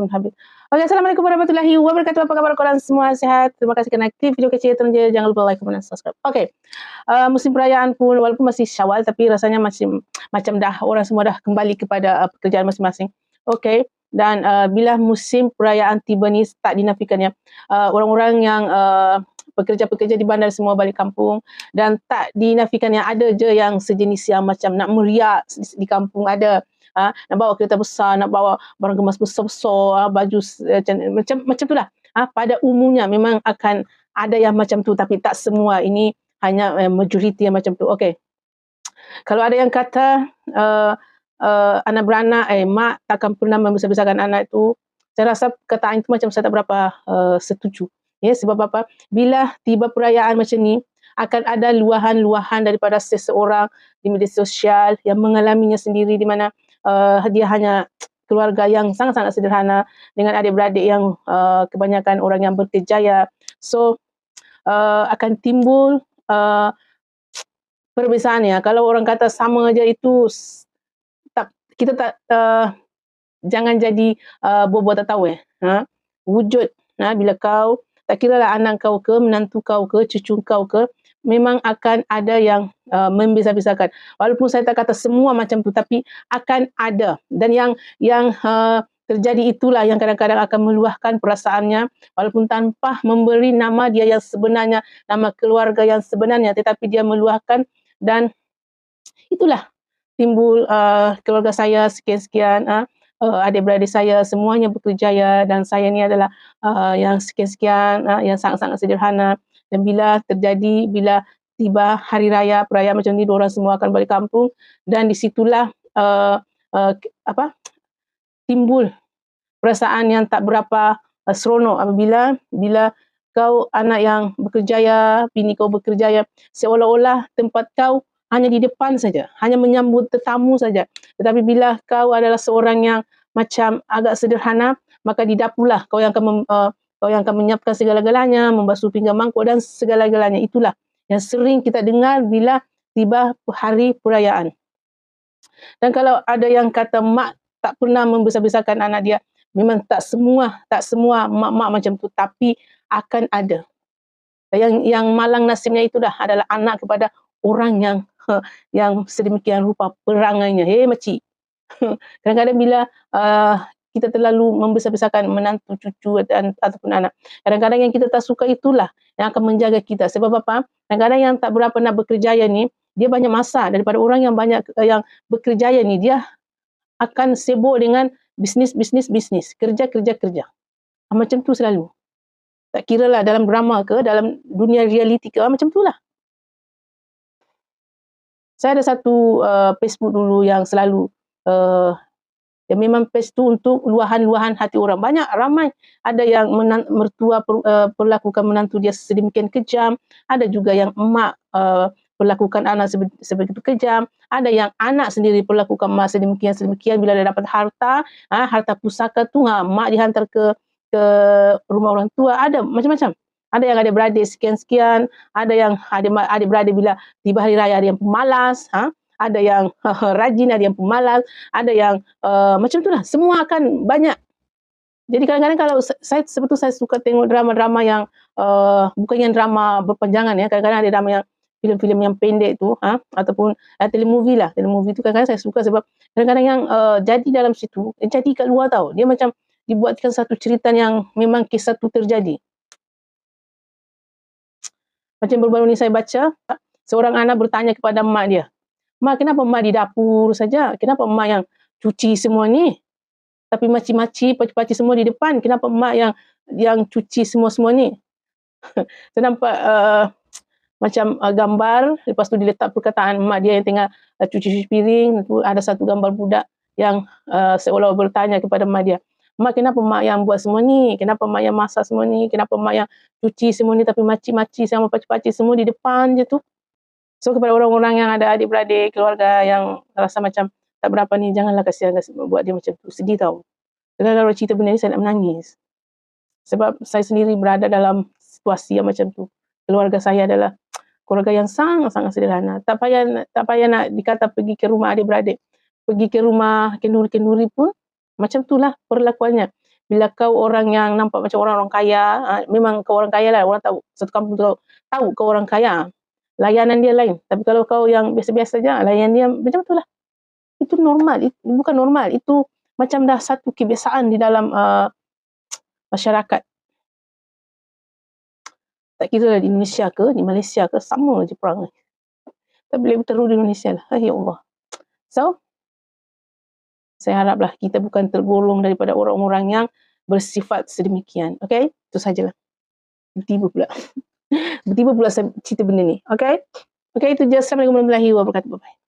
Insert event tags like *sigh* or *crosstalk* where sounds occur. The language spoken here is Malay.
pun habis. Okey, Assalamualaikum warahmatullahi wabarakatuh. Apa khabar korang semua? Sihat? Terima kasih kerana aktif video kecil tu je. Jangan lupa like, comment subscribe. Okey. Uh, musim perayaan pun walaupun masih Syawal tapi rasanya masih macam dah orang semua dah kembali kepada uh, pekerjaan masing-masing. Okey. Dan uh, bila musim perayaan tiba ni tak dinafikannya uh, orang-orang yang uh, pekerja-pekerja di bandar semua balik kampung dan tak dinafikan yang ada je yang sejenis yang macam nak meriak di kampung ada ha, nak bawa kereta besar, nak bawa barang kemas besar-besar, ha, baju uh, macam macam tu lah. Ha, pada umumnya memang akan ada yang macam tu tapi tak semua ini hanya uh, majoriti yang macam tu. Okey. Kalau ada yang kata uh, uh, anak beranak, eh mak takkan pernah membesar-besarkan anak itu, saya rasa kataan itu macam saya tak berapa uh, setuju. Ya, sebab apa? Bila tiba perayaan macam ni, akan ada luahan-luahan daripada seseorang di media sosial yang mengalaminya sendiri di mana uh, dia hanya keluarga yang sangat-sangat sederhana dengan adik-beradik yang uh, kebanyakan orang yang berkejaya. So uh, akan timbul uh, perbezaan ya. Kalau orang kata sama aja itu tak kita tak uh, jangan jadi uh, buat-buat tak tahu ya. Ha? Wujud ha? bila kau tak kira lah anak kau ke, menantu kau ke, cucu kau ke, memang akan ada yang uh, membisa-bisakan. Walaupun saya tak kata semua macam tu tapi akan ada. Dan yang yang uh, terjadi itulah yang kadang-kadang akan meluahkan perasaannya. Walaupun tanpa memberi nama dia yang sebenarnya, nama keluarga yang sebenarnya tetapi dia meluahkan. Dan itulah timbul uh, keluarga saya sekian-sekian uh, uh, adik-beradik saya semuanya berkerjaya. Dan saya ni adalah uh, yang sekian-sekian uh, yang sangat-sangat sederhana dan bila terjadi bila tiba hari raya perayaan macam ni orang semua akan balik kampung. Dan disitulah uh, uh, apa timbul perasaan yang tak berapa uh, seronok apabila bila kau anak yang berkerjaya bini kau berkerjaya seolah-olah tempat kau hanya di depan saja hanya menyambut tetamu saja. Tetapi bila kau adalah seorang yang macam agak sederhana maka di dapurlah kau yang akan uh, kau yang akan menyiapkan segala-galanya, membasuh pinggan mangkuk dan segala-galanya. Itulah yang sering kita dengar bila tiba hari perayaan. Dan kalau ada yang kata mak tak pernah membesar-besarkan anak dia, memang tak semua, tak semua mak-mak macam tu, tapi akan ada. Yang yang malang nasibnya itu dah adalah anak kepada orang yang *laughs* yang sedemikian rupa perangainya. Hei makcik. *laughs* Kadang-kadang bila uh, kita terlalu membesar-besarkan menantu cucu dan ataupun anak. Kadang-kadang yang kita tak suka itulah yang akan menjaga kita. Sebab apa? Kadang-kadang yang tak berapa nak bekerjaya ni, dia banyak masa daripada orang yang banyak uh, yang bekerjaya ni, dia akan sibuk dengan bisnis, bisnis, bisnis. Kerja, kerja, kerja. Ah, macam tu selalu. Tak kira lah dalam drama ke, dalam dunia realiti ke, ah, macam tu lah. Saya ada satu uh, Facebook dulu yang selalu uh, yang memang pes tu untuk luahan-luahan hati orang. Banyak ramai. Ada yang menan, mertua per, uh, perlakukan menantu dia sedemikian kejam, ada juga yang emak uh, perlakukan anak sebegitu kejam, ada yang anak sendiri perlakukan mak sedemikian sedemikian. Bila dia dapat harta, ha, harta pusaka tu ha, mak dihantar ke ke rumah orang tua, ada macam-macam. Ada yang ada beradik sekian-sekian, ada yang ada adik beradik bila tiba hari raya ada yang pemalas, ha, ada yang *laughs* rajin, ada yang pemalas, ada yang uh, macam itulah. Semua akan banyak. Jadi kadang-kadang kalau saya sebetulnya saya suka tengok drama-drama yang uh, bukan yang drama berpanjangan ya. Kadang-kadang ada drama yang filem-filem yang pendek tu ha? ataupun uh, telemovie lah. Telemovie tu kadang-kadang saya suka sebab kadang-kadang yang uh, jadi dalam situ, jadi kat luar tau. Dia macam dibuatkan satu cerita yang memang kisah tu terjadi. Macam baru-baru ni saya baca, seorang anak bertanya kepada mak dia, Mak kenapa mak di dapur saja? Kenapa mak yang cuci semua ni? Tapi maci-maci, paci-paci semua di depan. Kenapa mak yang yang cuci semua-semua ni? *laughs* Saya nampak uh, macam uh, gambar. Lepas tu diletak perkataan mak dia yang tengah uh, cuci-cuci piring. Tu ada satu gambar budak yang uh, seolah bertanya kepada mak dia. Mak kenapa mak yang buat semua ni? Kenapa mak yang masak semua ni? Kenapa mak yang cuci semua ni tapi maci-maci sama paci-paci semua di depan je tu? So kepada orang-orang yang ada adik-beradik, keluarga yang rasa macam tak berapa ni, janganlah kasihan kasi, buat dia macam tu. Sedih tau. Kadang kalau cerita benda ni saya nak menangis. Sebab saya sendiri berada dalam situasi yang macam tu. Keluarga saya adalah keluarga yang sangat-sangat sederhana. Tak payah, tak payah nak dikata pergi ke rumah adik-beradik. Pergi ke rumah kenduri-kenduri pun macam itulah perlakuannya. bila kau orang yang nampak macam orang-orang kaya, ha, memang kau orang kaya lah, orang tahu, satu kampung tahu, tahu kau orang kaya, layanan dia lain. Tapi kalau kau yang biasa-biasa saja, layanan dia macam tu lah. Itu normal, itu, bukan normal, itu macam dah satu kebiasaan di dalam uh, masyarakat. Tak kira lah di Indonesia ke, di Malaysia ke, sama je perang. Tapi lebih teruk di Indonesia lah. Ya Allah. So, saya haraplah kita bukan tergolong daripada orang-orang yang bersifat sedemikian. Okay? Itu sajalah. Tiba pula. *laughs* Tiba pula saya cerita benda ni. Okay? Okay, itu je. Assalamualaikum warahmatullahi wabarakatuh. Bye-bye.